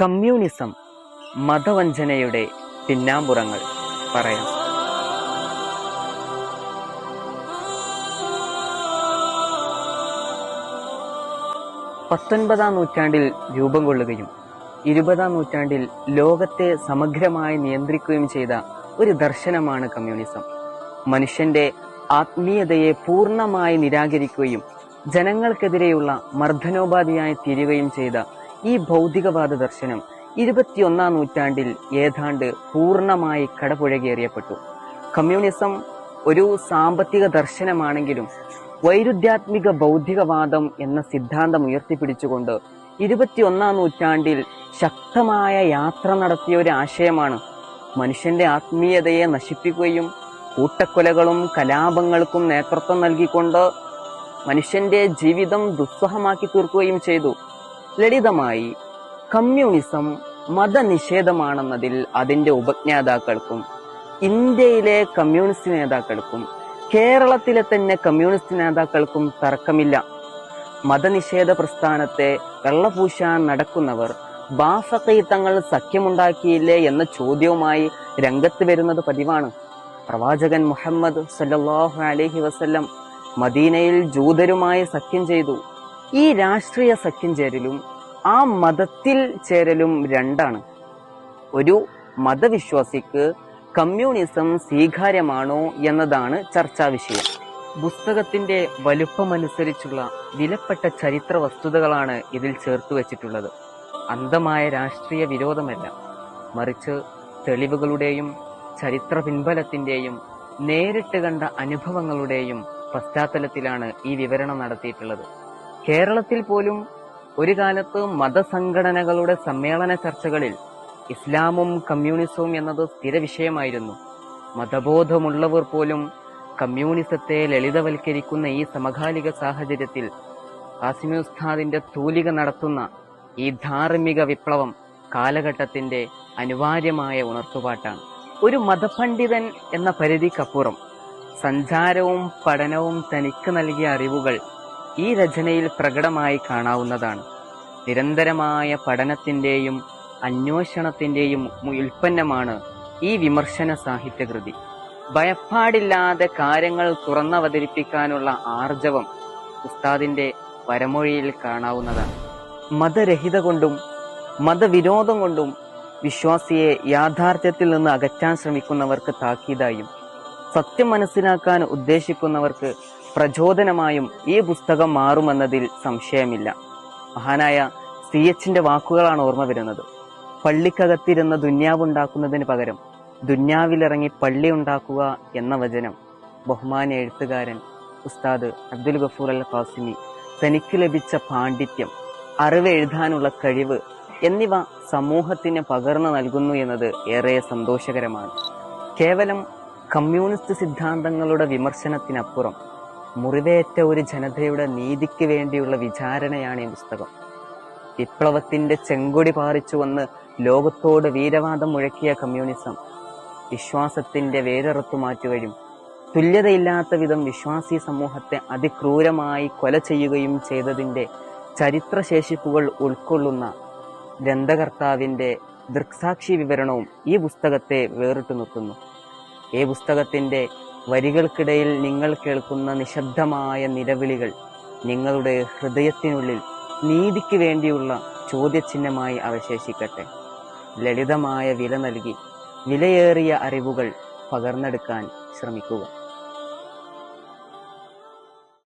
Communism മതവഞ്ചനയുടെ പിന്നാമ്പുറങ്ങൾ. പറയാം. പത്തൊൻപതാം നൂറ്റാണ്ടിൽ രൂപം കൊള്ളുകയും ഇരുപതാം നൂറ്റാണ്ടിൽ ലോകത്തെ സമഗ്രമായി നിയന്ത്രിക്കുകയും ചെയ്ത ഒരു ദർശനമാണ് കമ്മ്യൂണിസം. മനുഷ്യന്റെ ആത്മീയതയെ പൂർണമായി നിരാകരിക്കുകയും ജനങ്ങൾക്കെതിരെയുള്ള മർദ്ദനോപാധിയായി തീരുകയും ചെയ്ത ഈ ഭൗതികവാദ ദർശനം ഇരുപത്തിയൊന്നാം നൂറ്റാണ്ടിൽ ഏതാണ്ട് പൂർണമായി കടപുഴകേറിയപ്പെട്ടു കമ്മ്യൂണിസം ഒരു സാമ്പത്തിക ദർശനമാണെങ്കിലും വൈരുദ്ധ്യാത്മിക ബൗദ്ധികവാദം എന്ന സിദ്ധാന്തം ഉയർത്തിപ്പിടിച്ചുകൊണ്ട് ഇരുപത്തിയൊന്നാം നൂറ്റാണ്ടിൽ ശക്തമായ യാത്ര നടത്തിയ ഒരു ആശയമാണ് മനുഷ്യന്റെ ആത്മീയതയെ നശിപ്പിക്കുകയും കൂട്ടക്കൊലകളും കലാപങ്ങൾക്കും നേതൃത്വം നൽകിക്കൊണ്ട് മനുഷ്യന്റെ ജീവിതം ദുസ്സഹമാക്കി തീർക്കുകയും ചെയ്തു. ലളിതമായി കമ്മ്യൂണിസം മതനിഷേധമാണെന്നതിൽ അതിന്റെ ഉപജ്ഞാതാക്കൾക്കും ഇന്ത്യയിലെ കമ്മ്യൂണിസ്റ്റ് നേതാക്കൾക്കും കേരളത്തിലെ തന്നെ കമ്മ്യൂണിസ്റ്റ് നേതാക്കൾക്കും തർക്കമില്ല. മതനിഷേധ പ്രസ്ഥാനത്തെ വെള്ളപൂശാൻ നടക്കുന്നവർ ബാഫക്കി തങ്ങൾ സഖ്യമുണ്ടാക്കിയില്ലേ എന്ന ചോദ്യവുമായി രംഗത്ത് വരുന്നത് പതിവാണ്. പ്രവാചകൻ മുഹമ്മദ് സല്ലാഹു അലഹി വസ്ല്ലം മദീനയിൽ ജൂതരുമായി സഖ്യം ചെയ്തു. ഈ രാഷ്ട്രീയ സഖ്യം ചേരലും ആ മതത്തിൽ ചേരലും രണ്ടാണ്. ഒരു മതവിശ്വാസിക്ക് കമ്മ്യൂണിസം സ്വീകാര്യമാണോ എന്നതാണ് ചർച്ചാ വിഷയം. പുസ്തകത്തിന്റെ വലുപ്പമനുസരിച്ചുള്ള വിലപ്പെട്ട ചരിത്ര വസ്തുതകളാണ് ഇതിൽ ചേർത്ത് വച്ചിട്ടുള്ളത്. അന്ധമായ രാഷ്ട്രീയ വിരോധമല്ല. മറിച്ച് തെളിവുകളുടെയും ചരിത്ര പിൻബലത്തിന്റെയും നേരിട്ട് കണ്ട അനുഭവങ്ങളുടെയും പശ്ചാത്തലത്തിലാണ് ഈ വിവരണം നടത്തിയിട്ടുള്ളത്. കേരളത്തിൽ പോലും ഒരു കാലത്ത് മതസംഘടനകളുടെ സമ്മേളന ചർച്ചകളിൽ ഇസ്ലാമും കമ്മ്യൂണിസവും എന്നത് സ്ഥിര വിഷയമായിരുന്നു. മതബോധമുള്ളവർ പോലും കമ്മ്യൂണിസത്തെ ലളിതവൽക്കരിക്കുന്ന ഈ സമകാലിക സാഹചര്യത്തിൽ കാസിമുസ്താദിന്റെ തൂലിക നടത്തുന്ന ഈ ധാർമ്മിക വിപ്ലവം കാലഘട്ടത്തിന്റെ അനിവാര്യമായ ഉണർത്തുപാട്ടാണ്. ഒരു മതപണ്ഡിതൻ എന്ന പരിധിക്കപ്പുറം സഞ്ചാരവും പഠനവും തനിക്ക് നൽകിയ അറിവുകൾ ഈ രചനയിൽ പ്രകടമായി കാണാവുന്നതാണ്. നിരന്തരമായ പഠനത്തിന്റെയും അന്വേഷണത്തിന്റെയും ഉൽപ്പന്നമാണ് ഈ വിമർശന സാഹിത്യകൃതി. ഭയപ്പാടില്ലാതെ കാര്യങ്ങൾ തുറന്നവതരിപ്പിക്കാനുള്ള ആർജവം ഉസ്താദിന്റെ വരമൊഴിയിൽ കാണാവുന്നതാണ്. മതരഹിത കൊണ്ടും മതവിരോധം കൊണ്ടും വിശ്വാസിയെ യാഥാർത്ഥ്യത്തിൽ നിന്ന് അകറ്റാൻ ശ്രമിക്കുന്നവർക്ക് താക്കീതായും സത്യം മനസ്സിലാക്കാൻ ഉദ്ദേശിക്കുന്നവർക്ക് പ്രചോദനമായും ഈ പുസ്തകം മാറുമെന്നതിൽ സംശയമില്ല. മഹാനായ സി എച്ചിന്റെ വാക്കുകളാണ് ഓർമ്മ വരുന്നത്. പള്ളിക്കകത്തിരുന്ന ദുന്യാവുണ്ടാക്കുന്നതിന് പകരം ദുന്യാവിലിറങ്ങി പള്ളി ഉണ്ടാക്കുക എന്ന വചനം ബഹുമാന എഴുത്തുകാരൻ ഉസ്താദ് അബ്ദുൽ ഗഫൂർ അൽ ഖാസിമി തനിക്ക് ലഭിച്ച പാണ്ഡിത്യം അറിവ് എഴുതാനുള്ള കഴിവ് എന്നിവ സമൂഹത്തിന് പകർന്നു നൽകുന്നു എന്നത് ഏറെ സന്തോഷകരമാണ്. കേവലം കമ്മ്യൂണിസ്റ്റ് സിദ്ധാന്തങ്ങളുടെ വിമർശനത്തിനപ്പുറം മുറിവേറ്റ ഒരു ജനതയുടെ നീതിക്ക് വേണ്ടിയുള്ള വിചാരണയാണ് ഈ പുസ്തകം. വിപ്ലവത്തിന്റെ ചെങ്കൊടി പാറിച്ചു വന്ന് ലോകത്തോട് വീരവാദം മുഴക്കിയ കമ്മ്യൂണിസം വിശ്വാസത്തിന്റെ വേരറുത്തു മാറ്റുകയും തുല്യതയില്ലാത്ത വിധം വിശ്വാസി സമൂഹത്തെ അതിക്രൂരമായി കൊല ചെയ്യുകയും ചെയ്തതിന്റെ ചരിത്രശേഷിപ്പുകൾ ഉൾക്കൊള്ളുന്ന ഗ്രന്ഥകർത്താവിന്റെ ദൃക്സാക്ഷി വിവരണവും ഈ പുസ്തകത്തെ വേറിട്ടു നിർത്തുന്നു. ഈ പുസ്തകത്തിന്റെ വരികൾക്കിടയിൽ നിങ്ങൾ കേൾക്കുന്ന നിശബ്ദമായ നിലവിളികൾ നിങ്ങളുടെ ഹൃദയത്തിനുള്ളിൽ നീതിക്ക് വേണ്ടിയുള്ള ചോദ്യചിഹ്നമായി അവശേഷിക്കട്ടെ. ലളിതമായ വില നൽകി വിലയേറിയ അറിവുകൾ പകർന്നെടുക്കാൻ ശ്രമിക്കുക.